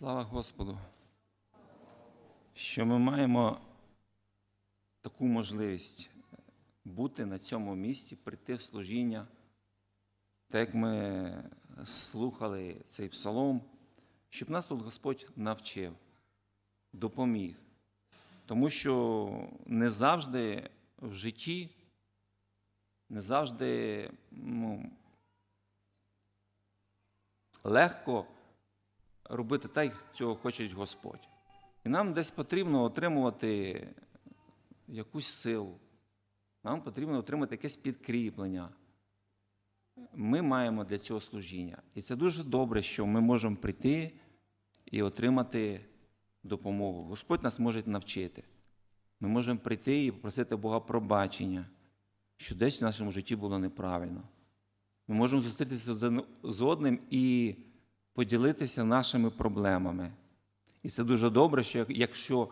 Слава Господу, що ми маємо таку можливість бути на цьому місці, прийти в служіння, так як ми слухали цей псалом, щоб нас тут Господь навчив, допоміг. Тому що не завжди в житті, не завжди ну, легко робити так, як цього хоче Господь. І нам десь потрібно отримувати якусь силу. Нам потрібно отримати якесь підкріплення. Ми маємо для цього служіння. І це дуже добре, що ми можемо прийти і отримати допомогу. Господь нас може навчити. Ми можемо прийти і попросити Бога пробачення, що десь в нашому житті було неправильно. Ми можемо зустрітися з одним і поділитися нашими проблемами. І це дуже добре, що якщо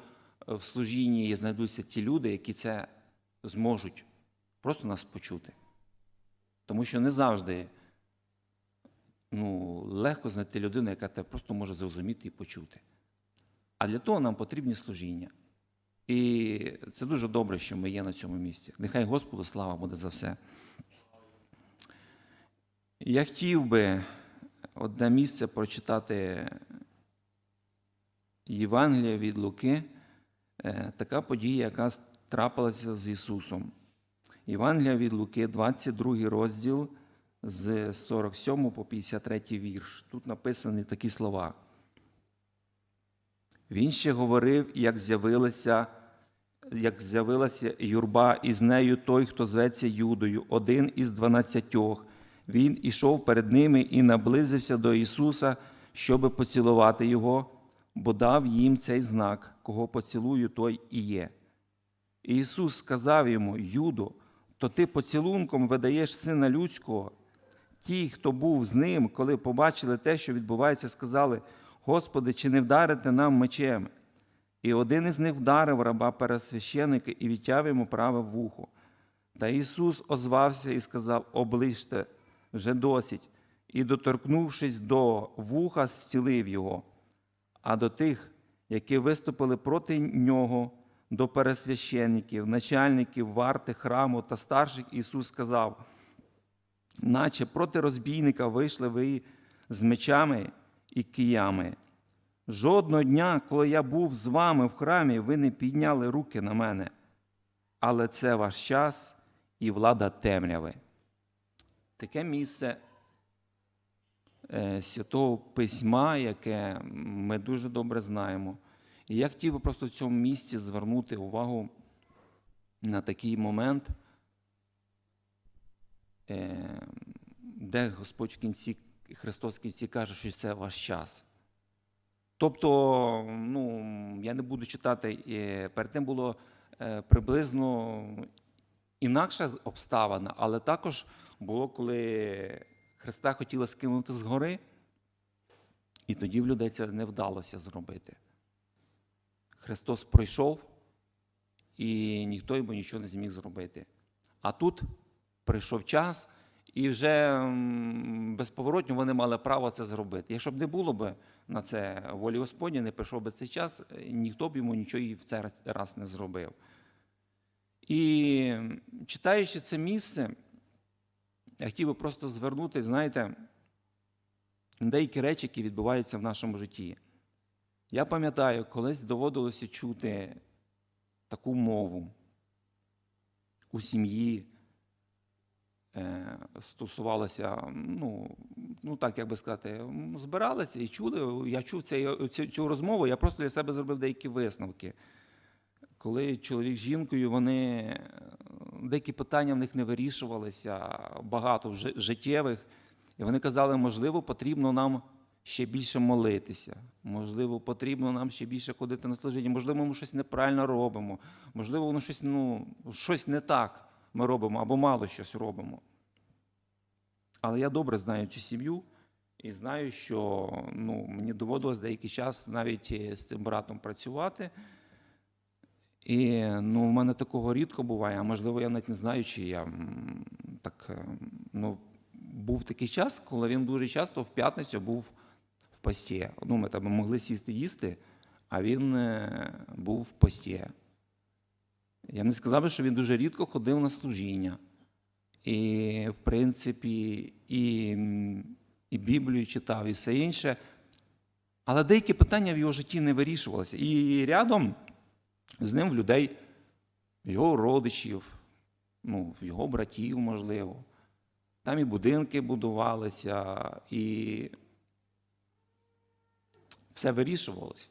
в служінні знайдуться ті люди, які це зможуть просто нас почути. Тому що не завжди ну, легко знайти людину, яка тебе просто може зрозуміти і почути. А для того нам потрібні служіння. І це дуже добре, що ми є на цьому місці. Нехай Господу слава буде за все. Я хотів би одне місце прочитати Євангелія від Луки, Е, така подія, яка трапилася з Ісусом. Євангелія від Луки, 22 розділ з 47 по 53 вірш. Тут написані такі слова. Він ще говорив, як з'явилася, як з'явилася юрба, і з нею той, хто зветься Юдою, один із дванадцятьох. Він ішов перед ними і наблизився до Ісуса, щоби поцілувати Його, бо дав їм цей знак, кого поцілую, той і є. І Ісус сказав йому: Юдо, то ти поцілунком видаєш сина людського. Ті, хто був з ним, коли побачили те, що відбувається, сказали: Господи, чи не вдарите нам мечем? І один із них вдарив раба пересвященика і відтяв йому праве вухо. Та Ісус озвався і сказав: Оближте вже досить, і, доторкнувшись до вуха, зцілив його. А до тих, які виступили проти нього, до пересвященників, начальників варти храму та старших, Ісус сказав: наче проти розбійника вийшли ви з мечами і киями. Жодного дня, коли я був з вами в храмі, ви не підняли руки на мене. Але це ваш час і влада темряви. Таке місце е, Святого Письма, яке ми дуже добре знаємо. І я хотів би просто в цьому місці звернути увагу на такий момент, е, де Господь в кінці, Христос в кінці каже, що це ваш час. Тобто, ну, я не буду читати, перед тим було е, приблизно інакша обставина, але також було, коли Христа хотіли скинути з гори, і тоді в людей це не вдалося зробити. Христос пройшов, і ніхто йому нічого не зміг зробити. А тут прийшов час, і вже безповоротно вони мали право це зробити. Якщо б не було б на це волі Господні, не прийшов би цей час, ніхто б йому нічого і в цей раз не зробив. І читаючи це місце, я хотів би просто звернути, знаєте, деякі речі, які відбуваються в нашому житті. Я пам'ятаю, колись доводилося чути таку мову у сім'ї. е, Стосувалося, ну, ну так як би сказати, збиралися і чули. Я чув цей, цю, цю розмову, я просто для себе зробив деякі висновки. Коли чоловік з жінкою, вони деякі питання в них не вирішувалися, багато життєвих. І вони казали, можливо, потрібно нам ще більше молитися, можливо, потрібно нам ще більше ходити на служіння, можливо, ми щось неправильно робимо, можливо, воно щось, ну, щось не так ми робимо або мало щось робимо. Але я добре знаю цю сім'ю і знаю, що ну, мені доводилось деякий час навіть е, з цим братом працювати. І ну, в мене такого рідко буває, а можливо, я навіть не знаю, чи я так. е, Ну, був такий час, коли він дуже часто в п'ятницю був в пості. Ну, ми там могли сісти їсти, а він е, був в пості. Я не сказав би, що він дуже рідко ходив на служіння. І, в принципі, і, і Біблію читав, і все інше. Але деякі питання в його житті не вирішувалися. І рядом з ним в людей, його родичів, ну, його братів, можливо. Там і будинки будувалися, і все вирішувалося.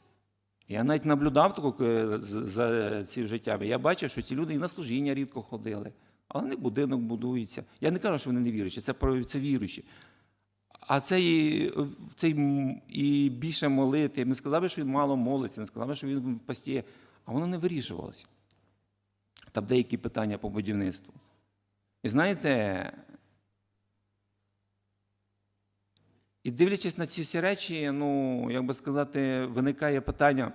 Я навіть наблюдав таку е, за цим життям. Я бачив, що ці люди і на служіння рідко ходили, але не будинок будується. Я не кажу, що вони не віруючі, це, це віруючі. А цей, цей м- і більше молити. Не сказав, би, що він мало молиться, не сказав, би, що він в пості, а воно не вирішувалося. Там деякі питання по будівництву. І знаєте, і дивлячись на ці всі речі, ну, як би сказати, виникає питання,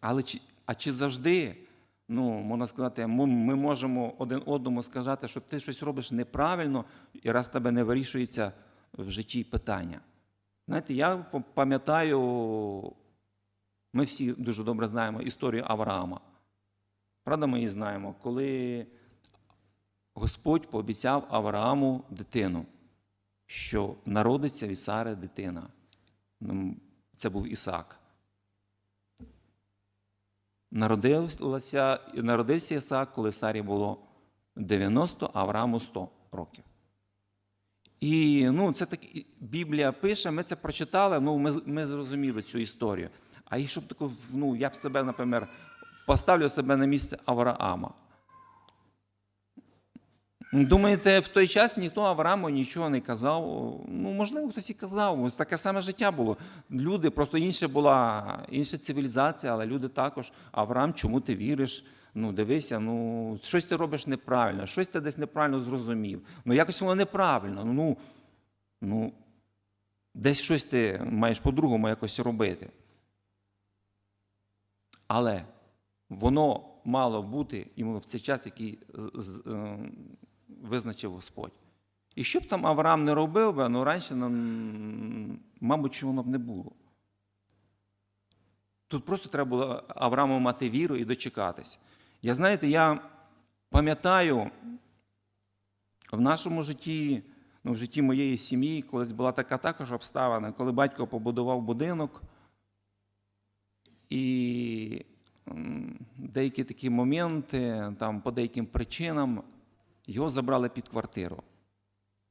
але чи, а чи завжди, ну, можна сказати, ми, ми можемо один одному сказати, що ти щось робиш неправильно, і раз тебе не вирішується в житті питання. Знаєте, я пам'ятаю, ми всі дуже добре знаємо історію Авраама. Правда, ми її знаємо, коли Господь пообіцяв Аврааму дитину, що народиться від Сари дитина. Ну, Це був Ісак. Народився, народився Ісак, коли Сарі було 90, а Аврааму 100 років. І ну, це так Біблія пише, ми це прочитали, ну, ми, ми зрозуміли цю історію. А і щоб таку, ну, я б себе, наприклад, поставлю себе на місце Авраама. Думаєте, в той час ніхто Аврааму нічого не казав. Ну, можливо, хтось і казав. Таке саме життя було. Люди, просто інша була інша цивілізація, але люди також. Авраам, чому ти віриш? Ну, дивися, ну щось ти робиш неправильно, щось ти десь неправильно зрозумів. Ну, якось воно неправильно. Ну, ну десь щось ти маєш по-другому якось робити. Але воно мало бути йому в цей час, який е, визначив Господь. І що б там Авраам не робив би, ну раніше, мабуть, що воно б не було. Тут просто треба було Аврааму мати віру і дочекатись. Я знаєте, я пам'ятаю в нашому житті, ну, в житті моєї сім'ї, колись була така також обставина, коли батько побудував будинок, і деякі такі моменти, там, по деяким причинам, його забрали під квартиру.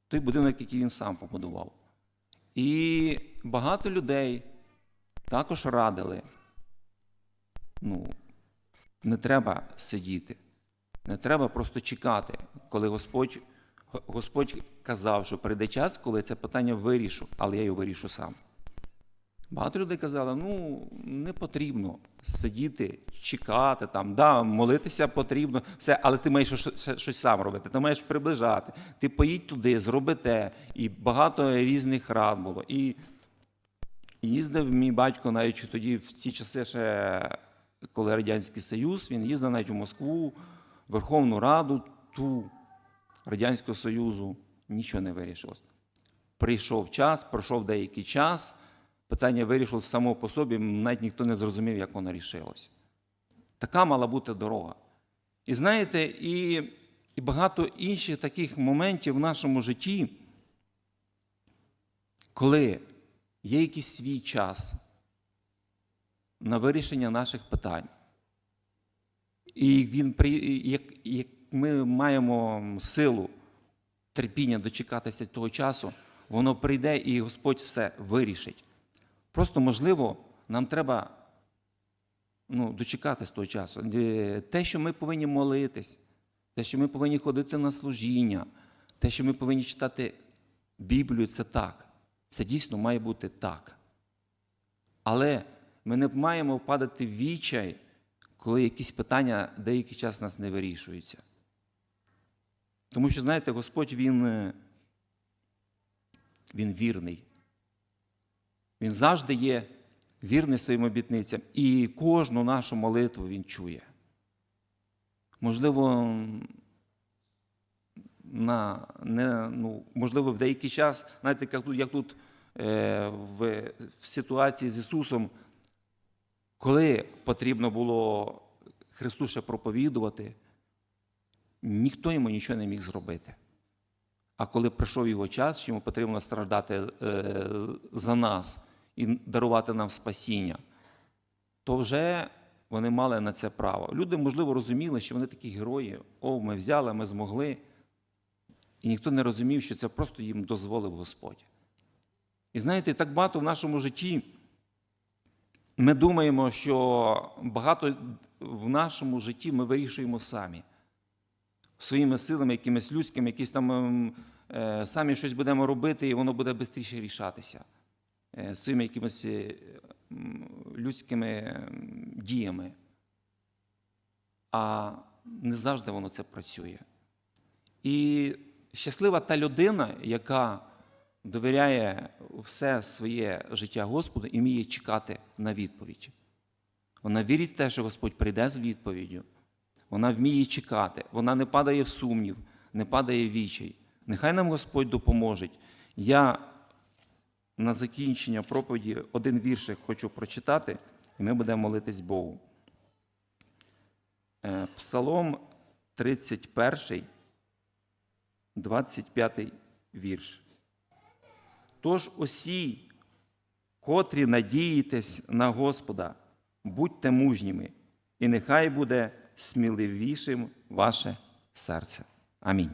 Той будинок, який він сам побудував. І багато людей також радили. Ну, не треба сидіти, не треба просто чекати, коли Господь, Господь казав, що прийде час, коли це питання вирішу, але я його вирішу сам. Багато людей казали, ну не потрібно сидіти, чекати, там, да, молитися потрібно, все, але ти маєш щось, сам робити, ти маєш приближати. Ти поїдь туди, зроби те. І багато різних рад було. І їздив мій батько навіть тоді, в ці часи, ще, коли Радянський Союз, він їздив навіть у Москву, Верховну Раду, ту Радянського Союзу, нічого не вирішилось. Прийшов час, пройшов деякий час, питання вирішилось само по собі, навіть ніхто не зрозумів, як воно рішилось. Така мала бути дорога. І знаєте, і, і багато інших таких моментів в нашому житті, коли є якийсь свій час на вирішення наших питань. І він як, як ми маємо силу терпіння дочекатися того часу, воно прийде і Господь все вирішить. Просто, можливо, нам треба ну, дочекатись того часу. Е, Те, що ми повинні молитись, те, що ми повинні ходити на служіння, те, що ми повинні читати Біблію, це так. Це дійсно має бути так. Але ми не маємо впадати в відчай, коли якісь питання деякий час нас не вирішуються. Тому що, знаєте, Господь Він, е, він вірний. Він завжди є вірний своїм обітницям. І кожну нашу молитву Він чує. Можливо, на, не, ну, можливо, в деякий час, знаєте, як тут, як тут е, в, в ситуації з Ісусом, коли потрібно було Христу ще проповідувати, ніхто йому нічого не міг зробити. А коли прийшов його час, що йому потрібно страждати е, за нас і дарувати нам спасіння, то вже вони мали на це право. Люди, можливо, розуміли, що вони такі герої. О, ми взяли, ми змогли. І ніхто не розумів, що це просто їм дозволив Господь. І знаєте, так багато в нашому житті ми думаємо, що багато в нашому житті ми вирішуємо самі. Своїми силами, якимись людськими, якісь там ем, е, самі щось будемо робити, і воно буде швидше рішатися. Е, своїми якимись е, людськими діями. А не завжди воно це працює. І щаслива та людина, яка довіряє все своє життя Господу і вміє чекати на відповідь. Вона вірить в те, що Господь прийде з відповіддю. Вона вміє чекати, вона не падає в сумнів, не падає в вічай. Нехай нам Господь допоможе. Я на закінчення проповіді один віршик хочу прочитати, і ми будемо молитись Богу. Е, Псалом 31, 25 вірш. Тож усі, котрі надієтесь на Господа, будьте мужніми, і нехай буде сміливішим ваше серце. Амінь.